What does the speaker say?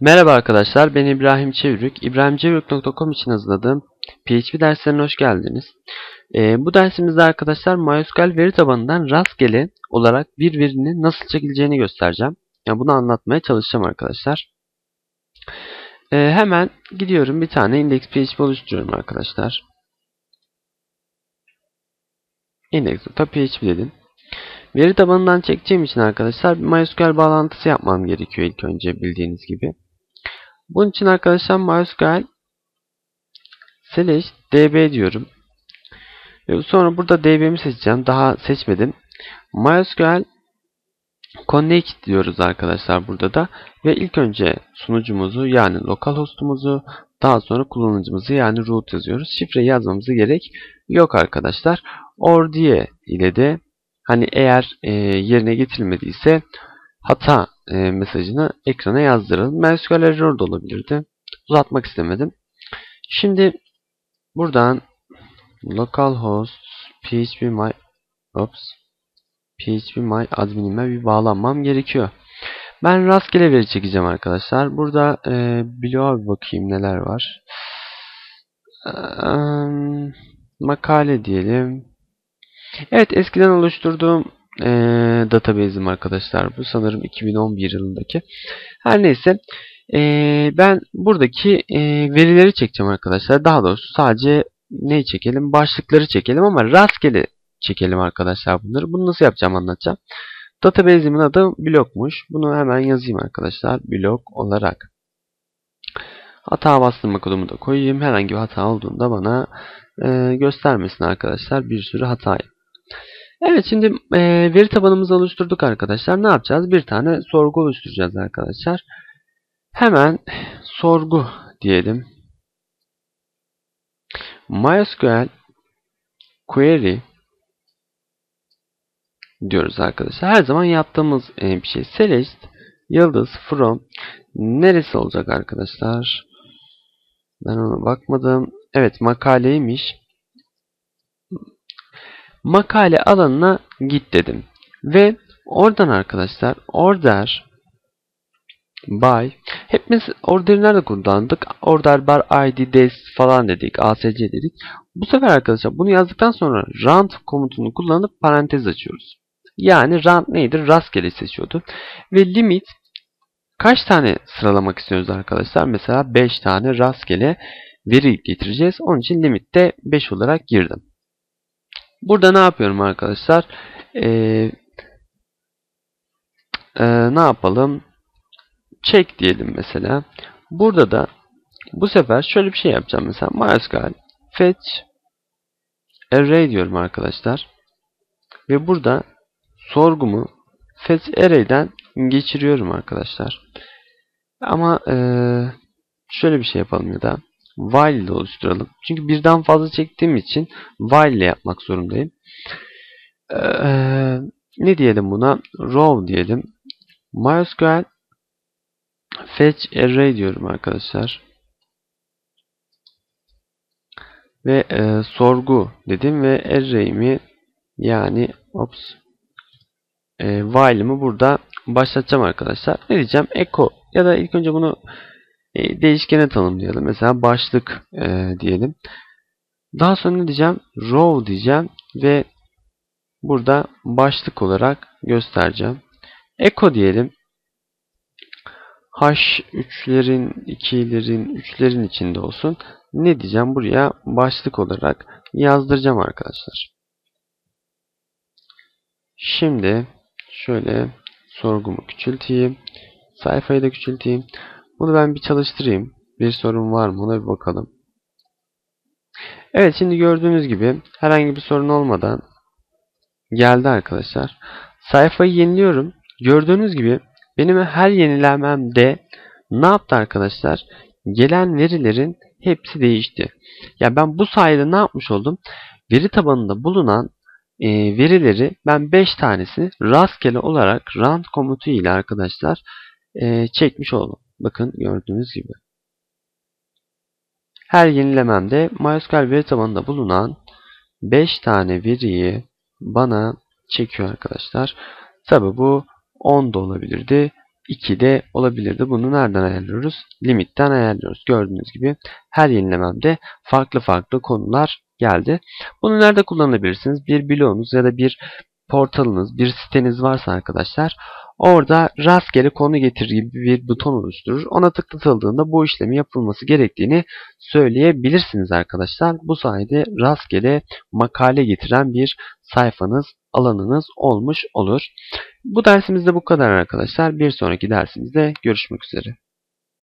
Merhaba arkadaşlar, ben İbrahim Çevirük. İbrahimçevirük.com için hazırladığım PHP derslerine hoş geldiniz. Ee, bu dersimizde arkadaşlar MySQL veri tabanından rastgele olarak bir verinin nasıl çekileceğini göstereceğim. Yani bunu anlatmaya çalışacağım arkadaşlar. Ee, hemen gidiyorum bir tane index.php oluşturuyorum arkadaşlar. index.php dedim. Veri tabanından çekeceğim için arkadaşlar bir MySQL bağlantısı yapmam gerekiyor ilk önce bildiğiniz gibi. Bunun için arkadaşlar MySQL slash db diyorum. Sonra burada db'mi seçeceğim. Daha seçmedim. MySQL connect diyoruz arkadaşlar burada da. Ve ilk önce sunucumuzu yani localhost'umuzu daha sonra kullanıcımızı yani root yazıyoruz. Şifreyi yazmamıza gerek yok arkadaşlar. Or diye ile de hani eğer e, yerine getirilmediyse hata e, mesajını ekrana yazdıralım. MySQL error da olabilirdi. Uzatmak istemedim. Şimdi buradan localhost php my ops php my adminime bir bağlanmam gerekiyor. Ben rastgele veri çekeceğim arkadaşlar. Burada e, bloğa bir bakayım neler var. E, makale diyelim. Evet eskiden oluşturduğum e, database'im arkadaşlar. Bu sanırım 2011 yılındaki. Her neyse e, ben buradaki e, verileri çekeceğim arkadaşlar. Daha doğrusu sadece neyi çekelim? Başlıkları çekelim ama rastgele çekelim arkadaşlar bunları. Bunu nasıl yapacağım anlatacağım. Database'imin adı blokmuş. Bunu hemen yazayım arkadaşlar. Blok olarak. Hata bastırma kodumu da koyayım. Herhangi bir hata olduğunda bana e, göstermesin arkadaşlar. Bir sürü hatayı. Evet şimdi e, veri tabanımızı oluşturduk arkadaşlar. Ne yapacağız? Bir tane sorgu oluşturacağız arkadaşlar. Hemen sorgu diyelim. MySQL query diyoruz arkadaşlar. Her zaman yaptığımız bir şey. Select yıldız from neresi olacak arkadaşlar? Ben ona bakmadım. Evet makaleymiş. Makale alanına git dedim. Ve oradan arkadaşlar order by hepimiz order'i nerede kullandık? Order bar id des falan dedik. asc dedik. Bu sefer arkadaşlar bunu yazdıktan sonra rand komutunu kullanıp parantez açıyoruz. Yani rand neydi? Rastgele seçiyordu. Ve limit kaç tane sıralamak istiyoruz arkadaşlar? Mesela 5 tane rastgele veri getireceğiz. Onun için limitte 5 olarak girdim. Burada ne yapıyorum arkadaşlar? Ee, e, ne yapalım? Check diyelim mesela. Burada da bu sefer şöyle bir şey yapacağım. Mesela MySQL fetch array diyorum arkadaşlar. Ve burada sorgumu fetch array'den geçiriyorum arkadaşlar. Ama e, şöyle bir şey yapalım ya da while ile oluşturalım. Çünkü birden fazla çektiğim için while ile yapmak zorundayım. Ee, ne diyelim buna? Row diyelim. MySQL fetch array diyorum arkadaşlar. Ve e, sorgu dedim ve array'imi yani ops e, while'ımı burada başlatacağım arkadaşlar. Ne diyeceğim? Echo ya da ilk önce bunu e, değişkene tanımlayalım. Mesela başlık e, diyelim. Daha sonra ne diyeceğim? Row diyeceğim ve burada başlık olarak göstereceğim. Echo diyelim. H3'lerin, 2'lerin, 3'lerin içinde olsun. Ne diyeceğim? Buraya başlık olarak yazdıracağım arkadaşlar. Şimdi şöyle sorgumu küçülteyim. Sayfayı da küçülteyim. Bunu ben bir çalıştırayım. Bir sorun var mı? Ona bir bakalım. Evet şimdi gördüğünüz gibi herhangi bir sorun olmadan geldi arkadaşlar. Sayfayı yeniliyorum. Gördüğünüz gibi benim her yenilememde ne yaptı arkadaşlar? Gelen verilerin hepsi değişti. Ya ben bu sayede ne yapmış oldum? Veri tabanında bulunan e, verileri ben 5 tanesini rastgele olarak rand komutu ile arkadaşlar e, çekmiş oldum. Bakın gördüğünüz gibi. Her yenilememde MySQL veri tabanında bulunan 5 tane veriyi bana çekiyor arkadaşlar. Tabi bu 10 da olabilirdi, 2 de olabilirdi. Bunu nereden ayarlıyoruz? Limitten ayarlıyoruz. Gördüğünüz gibi her yenilememde farklı farklı konular geldi. Bunu nerede kullanabilirsiniz? Bir bloğunuz ya da bir portalınız, bir siteniz varsa arkadaşlar orada rastgele konu getir gibi bir buton oluşturur. Ona tıklatıldığında bu işlemi yapılması gerektiğini söyleyebilirsiniz arkadaşlar. Bu sayede rastgele makale getiren bir sayfanız, alanınız olmuş olur. Bu dersimizde bu kadar arkadaşlar. Bir sonraki dersimizde görüşmek üzere.